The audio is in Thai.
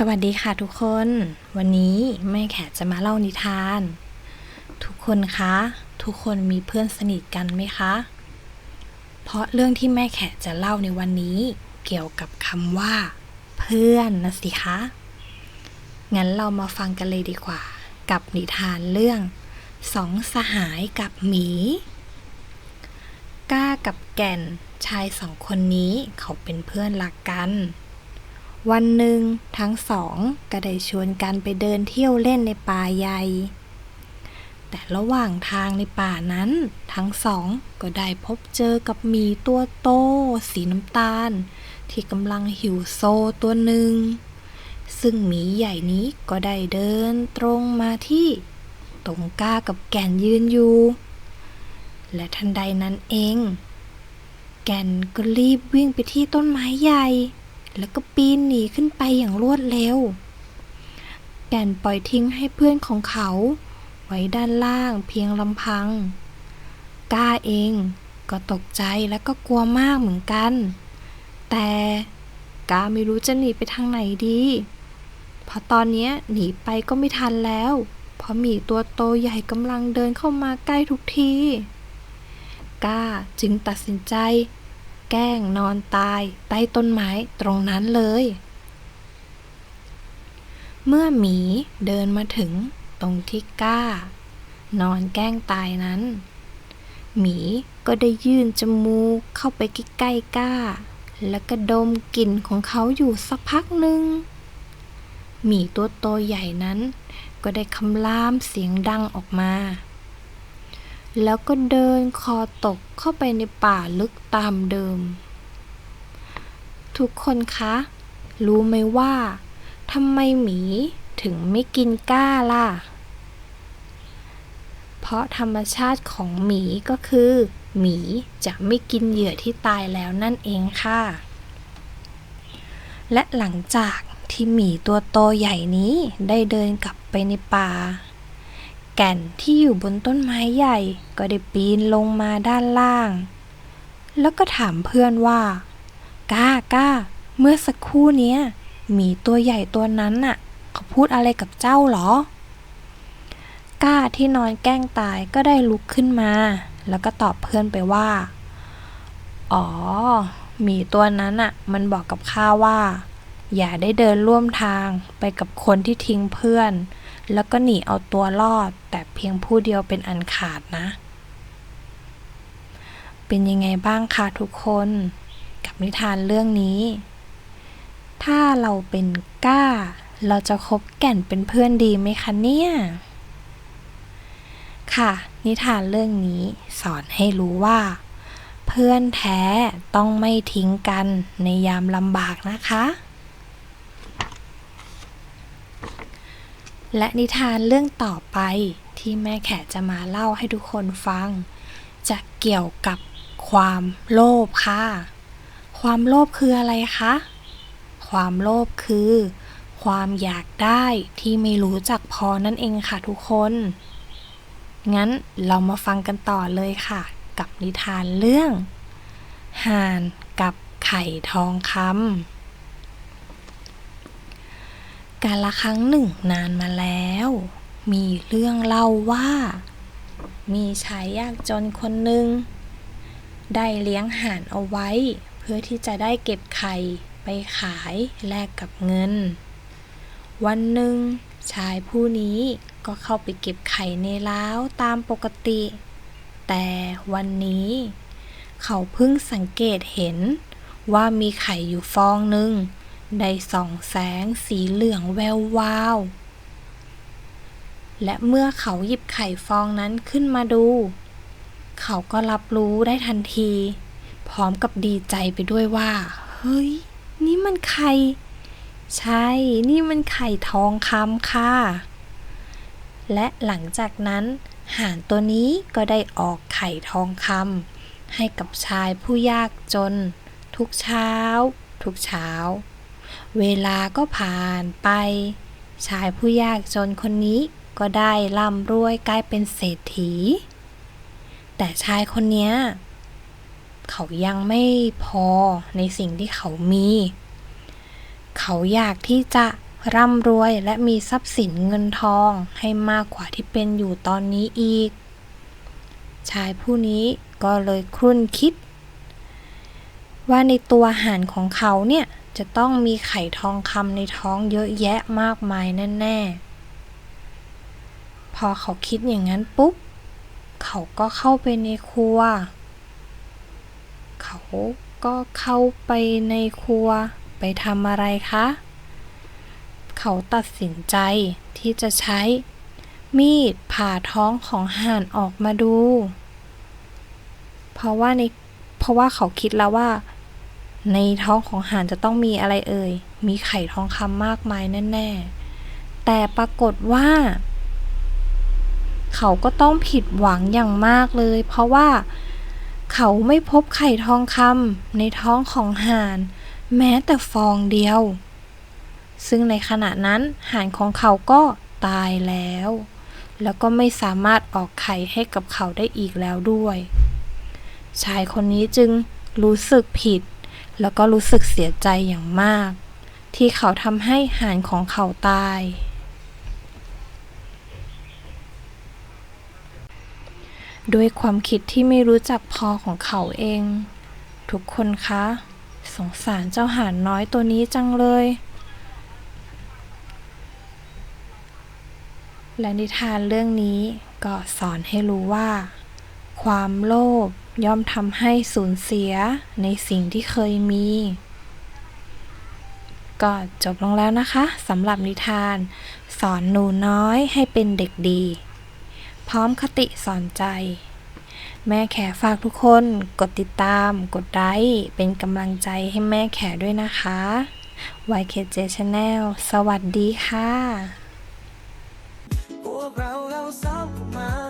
สวัสดีค่ะทุกคน วันนี้แม่แขกจะมาเล่านิทาน ทุกคนคะ ทุกคนมีเพื่อนสนิทกันไหมคะ เพราะเรื่องที่แม่แขกจะเล่าในวันนี้เกี่ยวกับคำว่า เพื่อนนะสิคะ งั้นเรามาฟังกันเลยดีกว่า กับนิทานเรื่องสองสหายกับหมี ก้ากับแก่นชายสองคนนี้เขาเป็นเพื่อนรักกัน วันหนึ่งทั้งสองก็ได้ชวนกันไปเดินเที่ยวเล่นในป่าใหญ่ แต่ระหว่างทางในป่านั้น ทั้งสองก็ได้พบเจอกับหมีตัวโต สีน้ำตาล ที่กำลังหิวโซตัวหนึ่ง ซึ่งหมีใหญ่นี้ก็ได้เดินตรงมาที่ตรงก้ากับแก่นยืนอยู่ และทันใดนั้นเอง แก่นก็รีบวิ่งไปที่ต้นไม้ใหญ่ แล้วก็ปีนหนีขึ้นไปอย่างรวดเร็ว แก่นปล่อยทิ้งให้เพื่อนของเขา ไว้ด้านล่างเพียงลำพัง ก้าเองก็ตกใจและก็กลัวมากเหมือนกัน แต่ก้าไม่รู้จะหนีไปทางไหนดีเพราะตอนนี้หนีไปก็ไม่ทันแล้ว เพราะหมีตัวโตใหญ่กำลังเดินเข้ามาใกล้ทุกที ก้าจึงตัดสินใจ แกล้งนอนตายใต้ต้นไม้ตรงนั้นเลย เมื่อหมีเดินมาถึงตรงที่ก้า นอนแกล้งตายนั้น หมีก็ได้ยื่นจมูกเข้าไปใกล้ๆก้า แล้วก็ดมกลิ่นของเขาอยู่สักพักหนึ่งหมีตัวโตใหญ่นั้น ก็ได้คำรามเสียงดังออกมา แล้วก็เดินคอตกเข้าไปในป่าลึกตามเดิม ทุกคนคะ รู้ไหมว่าทำไมหมีถึงไม่กินก้าล่ะ เพราะธรรมชาติของหมีก็คือ หมีจะไม่กินเหยื่อที่ตายแล้วนั่นเองค่ะ และหลังจากที่หมีตัวโตใหญ่นี้ได้เดินกลับไปในป่า แก่นที่อยู่บนต้นไม้ใหญ่ ก็ได้ปีนลงมาด้านล่าง แล้วก็ถามเพื่อนว่า ก้าก้า เมื่อสักครู่เนี้ยหมีตัวใหญ่ตัวนั้นน่ะ เขาพูดอะไรกับเจ้าเหรอ ก้าที่นอนแกล้งตายก็ได้ลุกขึ้นมา แล้วก็ตอบเพื่อนไปว่า อ๋อหมีตัวนั้นน่ะ มันบอกกับข้าว่า อย่าได้เดินร่วมทางไปกับคนที่ทิ้งเพื่อน แล้วก็หนีเอาตัวรอด แต่เพียงผู้เดียวเป็นอันขาดนะ เป็นยังไงบ้างคะทุกคนกับนิทานเรื่องนี้ ถ้าเราเป็นก้า เราจะคบแก่นเป็นเพื่อนดีไหมคะเนี่ย ค่ะ นิทานเรื่องนี้สอนให้รู้ว่า เพื่อนแท้ต้องไม่ทิ้งกันในยามลำบากนะคะ และนิทานเรื่องต่อไปที่แม่แขกจะมาเล่าให้ทุกคนฟัง จะเกี่ยวกับความโลภค่ะ ความโลภคืออะไรคะ ความโลภคือ ความอยากได้ที่ไม่รู้จักพอนั่นเองค่ะทุกคน งั้นเรามาฟังกันต่อเลยค่ะ กับนิทานเรื่องห่านกับไข่ทองคำ กาละครั้งหนึ่งนานมาแล้ว มีเรื่องเล่าว่า มีชายยากจนคนหนึ่ง ได้เลี้ยงห่านเอาไว้ เพื่อที่จะได้เก็บไข่ไปขายแลกกับเงิน วันหนึ่ง ชายผู้นี้ก็เข้าไปเก็บไข่ในเล้าวตามปกติ แต่วันนี้ เขาเพิ่งสังเกตเห็นว่ามีไข่อยู่ฟองหนึ่ง ได้ส่องแสงสีเหลืองแวววาว และเมื่อเขาหยิบไข่ฟองนั้นขึ้นมาดู เขาก็รับรู้ได้ทันที พร้อมกับดีใจไปด้วยว่า เฮ้ย นี่มันไข่ ใช่ นี่มันไข่ทองคำค่ะ และหลังจากนั้นห่านตัวนี้ก็ได้ออกไข่ทองคำให้กับชายผู้ยากจน ทุกเช้า ทุกเช้า เวลาก็ผ่านไป ชายผู้ยากจนคนนี้ก็ได้ร่ำรวยกลายเป็นเศรษฐี แต่ชายคนนี้เขายังไม่พอในสิ่งที่เขามี เขาอยากที่จะร่ำรวยและมีทรัพย์สินเงินทองให้มากกว่าที่เป็นอยู่ตอนนี้อีก ชายผู้นี้ก็เลยครุ่นคิด ว่าในตัวห่านของเขาเนี่ย จะต้องมีไข่ทองคำในท้องเยอะแยะมากมายแน่ๆ พอเขาคิดอย่างนั้นปุ๊บ เขาก็เข้าไปในครัว เขาก็เข้าไปในครัว ไปทำอะไรคะ เขาตัดสินใจที่จะใช้ มีดผ่าท้องของห่านออกมาดู เพราะว่าในเพราะว่าเขาคิดแล้วว่า ในท้องของห่านจะต้องมีอะไรเอ่ย มีไข่ทองคำมากมายแน่ ๆ แต่ปรากฏว่า เขาก็ต้องผิดหวังอย่างมากเลย เพราะว่าเขาไม่พบไข่ทองคำในท้องของห่าน แม้แต่ฟองเดียว ซึ่งในขณะนั้นห่านของเขาก็ตายแล้ว แล้วก็ไม่สามารถออกไข่ให้กับเขาได้อีกแล้วด้วย ชายคนนี้จึงรู้สึกผิด แล้วก็รู้สึกเสียใจอย่างมาก ที่เขาทำให้หานของเขาตาย ด้วยความคิดที่ไม่รู้จักพอของเขาเอง ทุกคนคะ สงสารเจ้าหานน้อยตัวนี้จังเลย และนิทานเรื่องนี้ก็สอนให้รู้ว่า ความโลภ ย่อมทำให้สูญเสียในสิ่งที่เคยมี ก็จบลงแล้วนะคะสำหรับนิทาน สอนหนูน้อยให้เป็นเด็กดี พร้อมคติสอนใจ แม่แขฝากทุกคนกดติดตาม กดไลค์เป็นกำลังใจให้แม่แขด้วยนะคะ YKJ Channel สวัสดีค่ะ พวกเราเราสมา